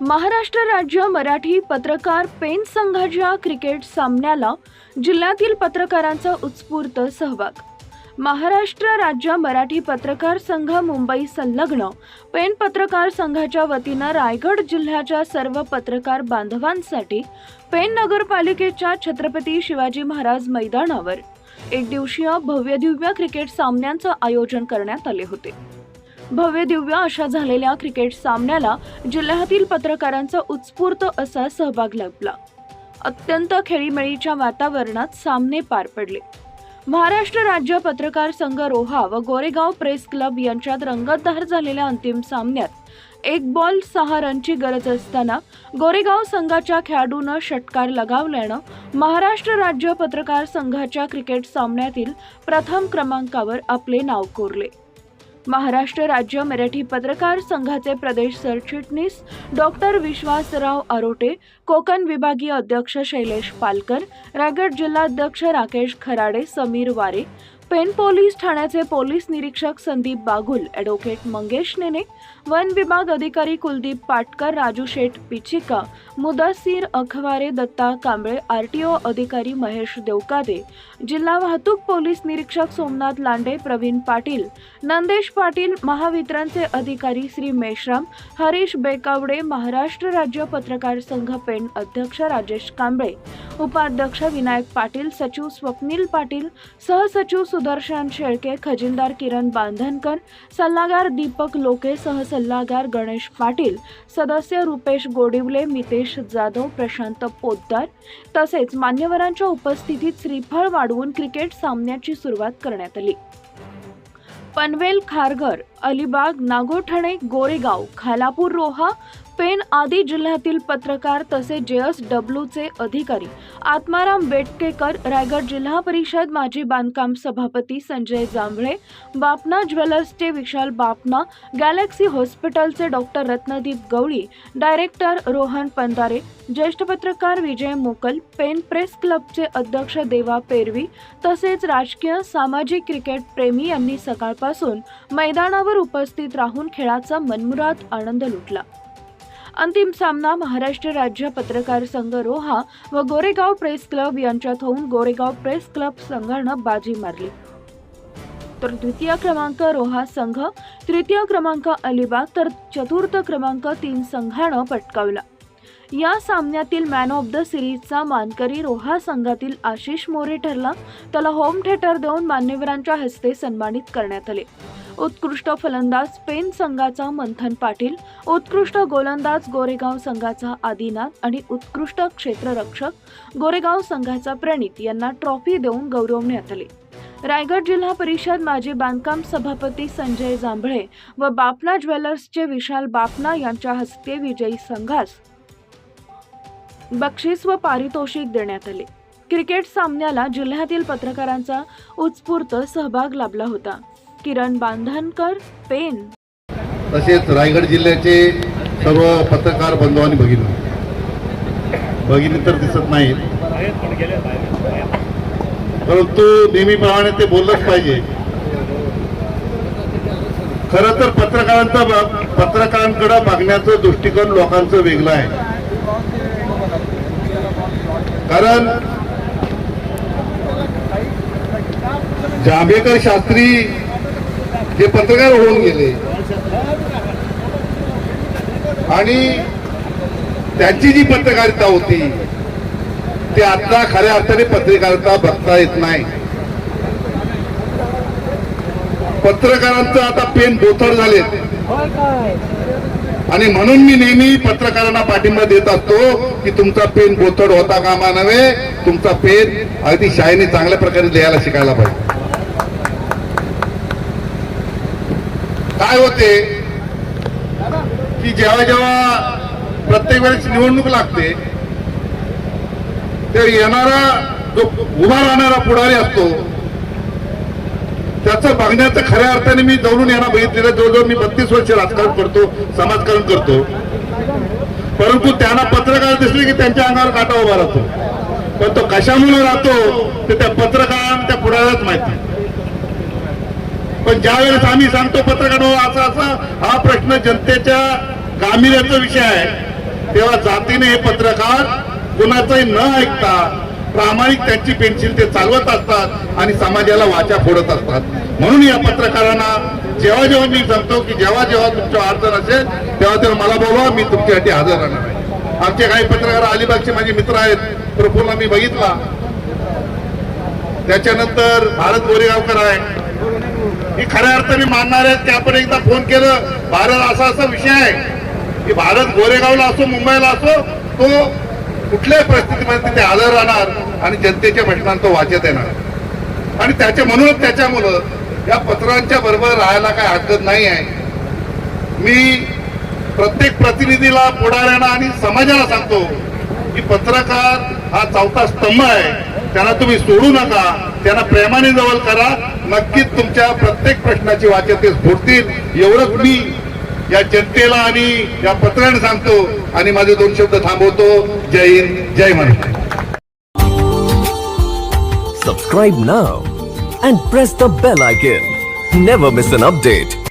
महाराष्ट्र राज्य मराठी पत्रकार पेन संघाच्या क्रिकेट सामन्याला जिल्ह्यातील पत्रकारांचा उत्स्फूर्त सहभाग. महाराष्ट्र राज्य मराठी पत्रकार संघ मुंबई संलग्न पेन पत्रकार संघाच्या वतीनं रायगड जिल्ह्याच्या सर्व पत्रकार बांधवांसाठी पेन नगरपालिकेच्या छत्रपती शिवाजी महाराज मैदानावर एक दिवसीय भव्यदिव्य क्रिकेट सामन्यांचं आयोजन करण्यात आले होते. भव्य दिव्य अशा झालेल्या क्रिकेट सामन्याला जिल्ह्यातील पत्रकारांचा उत्स्फूर्त असा सहभाग लाभला. अत्यंत खेळीमेळीच्या वातावरणात सामने पार पडले. महाराष्ट्र राज्य पत्रकार संघ रोहा व गोरेगाव प्रेस क्लब यांच्यात रंगतदार झालेल्या अंतिम सामन्यात एक बॉल सहा रनची गरज असताना गोरेगाव संघाच्या खेळाडूनं षटकार लगावल्यानं महाराष्ट्र राज्य पत्रकार संघाच्या क्रिकेट सामन्यातील प्रथम क्रमांकावर आपले नाव कोरले. महाराष्ट्र राज्य मराठी पत्रकार संघाचे प्रदेश सरचिटणीस डॉक्टर विश्वासराव आरोटे कोकण विभागीय अध्यक्ष शैलेश पालकर रायगड जिल्हाध्यक्ष राकेश खराडे समीर वारे पेन पोलीस ठाण्याचे पोलीस निरीक्षक संदीप बागुल ॲडव्होकेट मंगेश नेने वन विभाग अधिकारी Kuldeep Patkar Raju Sheth Pichika Mudasir Akhware Datta Kamble R T O अधिकारी महेश देवकादे जिल्हा वाहतूक पोलीस निरीक्षक सोमनाथ लांडे प्रवीण पाटील नंदेश पाटील महावितरणचे अधिकारी श्री मेश्राम हरीश बेकावडे महाराष्ट्र राज्य पत्रकार संघ पेन अध्यक्ष राजेश कांबळे उपाध्यक्ष विनायक पाटील सचिव स्वप्नील पाटील सहसचिव सुदर्शन शेळके खजिनदार किरण बांधनकर सल्लागार दीपक लोके सहसल्लागार गणेश पाटील सदस्य रुपेश गोडिवले मितेश जाधव प्रशांत पोद्दार तसेच मान्यवरांच्या उपस्थितीत श्रीफळ वाढवून क्रिकेट सामन्याची सुरुवात करण्यात आली. पनवेल खारघर अलिबाग नागोठणे गोरेगाव खालापूर रोहा पेन आदी जिल्ह्यातील पत्रकार तसेच जेएस डब्ल्यूचे अधिकारी आत्माराम बेटकेकर रायगड जिल्हा परिषद माजी बांधकाम सभापती संजय जांभळे बापना ज्वेलर्सचे विशाल बापना गॅलेक्सी हॉस्पिटलचे डॉक्टर रत्नदीप गवळी डायरेक्टर रोहन पंधारे ज्येष्ठ पत्रकार विजय मोकल पेन प्रेस क्लबचे अध्यक्ष देवा पेरवी तसेच राजकीय सामाजिक क्रिकेट प्रेमी यांनी सकाळपासून मैदानावर उपस्थित राहून खेळाचा मनमुराद आनंद लुटला. अंतिम सामना महाराष्ट्र राज्य पत्रकार संघ रोहा व गोरेगाव प्रेस क्लब यांच्यात होऊन गोरेगाव प्रेस क्लब संघानं बाजी मारली. तर द्वितीय क्रमांक रोहा संघ तृतीय क्रमांक अलिबाग तर चतुर्थ क्रमांक तीन संघानं पटकावला. या सामन्यातील मॅन ऑफ द सिरीजचा मानकरी रोहा संघातील आशिष मोरे ठरला. त्याला होम थिएटर देऊन मान्यवरांच्या हस्ते सन्मानित करण्यात आले. उत्कृष्ट फलंदाज स्पेन संघाचा मंथन पाटील उत्कृष्ट गोलंदाज गोरेगाव संघाचा आदिनाथ आणि उत्कृष्ट क्षेत्ररक्षक गोरेगाव संघाचा प्रणित यांना ट्रॉफी देऊन गौरवण्यात आले. रायगड जिल्हा परिषद माजी बांधकाम सभापती संजय जांभळे व बापना ज्वेलर्सचे विशाल बापना यांच्या हस्ते विजयी संघास बक्षीस व पारितोषिक देण्यात आले. क्रिकेट सामन्याला जिल्ह्यातील पत्रकारांचा उत्स्फूर्त सहभाग लाभला होता. किरण बांधनकर पेन. तसेच रायगड जिल्ह्याचे सर्व पत्रकार बंधू आणि भगिनी भगिनी तर दिसत नाहीत. परंतु नेहमीप्रमाणे ते बोललंच पाहिजे. खरं तर पत्रकारांचा पत्रकारांकडे मागण्याचं दृष्टिकोन लोकांचं वेगळं आहे. कारण जांभेकर शास्त्री हे पत्रकार होऊन गेले. आणि त्यांची जी पत्रकारिता होती ती आता खऱ्या अर्थाने पत्रकारिता बघता येत नाही. पत्रकारांचं आता पेन बोथड झालेत. आणि म्हणून मी नेहमी पत्रकारांना पाठिंबा देत असतो की तुमचा पेन बोथड होता कामा नव्हे तुमचा पेन अगदी शाळेने चांगल्या प्रकारे लिहायला शिकायला पाहिजे. काय होते? की जेव्हा जेव्हा प्रत्येक वेळेस निवडणूक लागते ते येणारा जो उभा राहणारा पुढारी असतो त्याचं बघण्याचं खऱ्या अर्थाने मी जवळून यांना बघितलेलं जवळजवळ मी बत्तीस वर्ष राजकारण करतो समाजकारण करतो. परंतु त्यांना पत्रकार दिसले की त्यांच्या अंगावर काटा उभा राहतो. पण तो कशामुळे राहतो ते त्या पत्रकारांना त्या पुढाऱ्याच माहिती. पण ज्या वेळेस आम्ही सांगतो पत्रकार असा असा हा प्रश्न जनतेच्या गांभीर्याचा विषय आहे. तेव्हा जातीने हे पत्रकार कुणाचंही न ऐकता प्रामाणिक त्यांची पेन्सिल ते चालवत असतात आणि समाजाला वाचा फोडत असतात. म्हणून या पत्रकारांना जेव्हा जेव्हा मी सांगतो की जेव्हा जेव्हा तुमच्या अडचण असेल तेव्हा तेव्हा मला बोलवा मी तुमच्यासाठी हजर राहणार आहे. आमचे काही पत्रकार अलिबागचे माझे मित्र आहेत प्रफुल्ला मी बघितला. त्याच्यानंतर भारत गोरेगावकर आहे. खऱ्या अर्थाने मानणार आहेत की आपण एकदा फोन केलं. भारत असा असा विषय आहे. की भारत गोरेगावला असो मुंबईला असो तो कुठल्याही परिस्थितीमध्ये तिथे आदर राहणार आणि जनतेच्या प्रश्नांत तो वाचत येणार. आणि त्याच्या म्हणूनच त्याच्यामुळं या पत्रांच्या बरोबर राहायला काय हरकत नाही आहे. मी प्रत्येक प्रतिनिधीला पुढाऱ्यांना आणि समाजाला सांगतो की पत्रकार हा चौथा स्तंभ आहे. त्यांना तुम्ही सोडू नका. त्यांना प्रेमाने जवळ करा. नक्कीच तुमच्या प्रत्येक प्रश्नाची वाचे ते फुटतील एवढंच मी या जनतेला आणि या पत्राने सांगतो आणि माझे दोन शब्द थांबवतो. जय हिंद जय महाराष्ट्र. सबस्क्राईब ना and press the bell icon never miss an update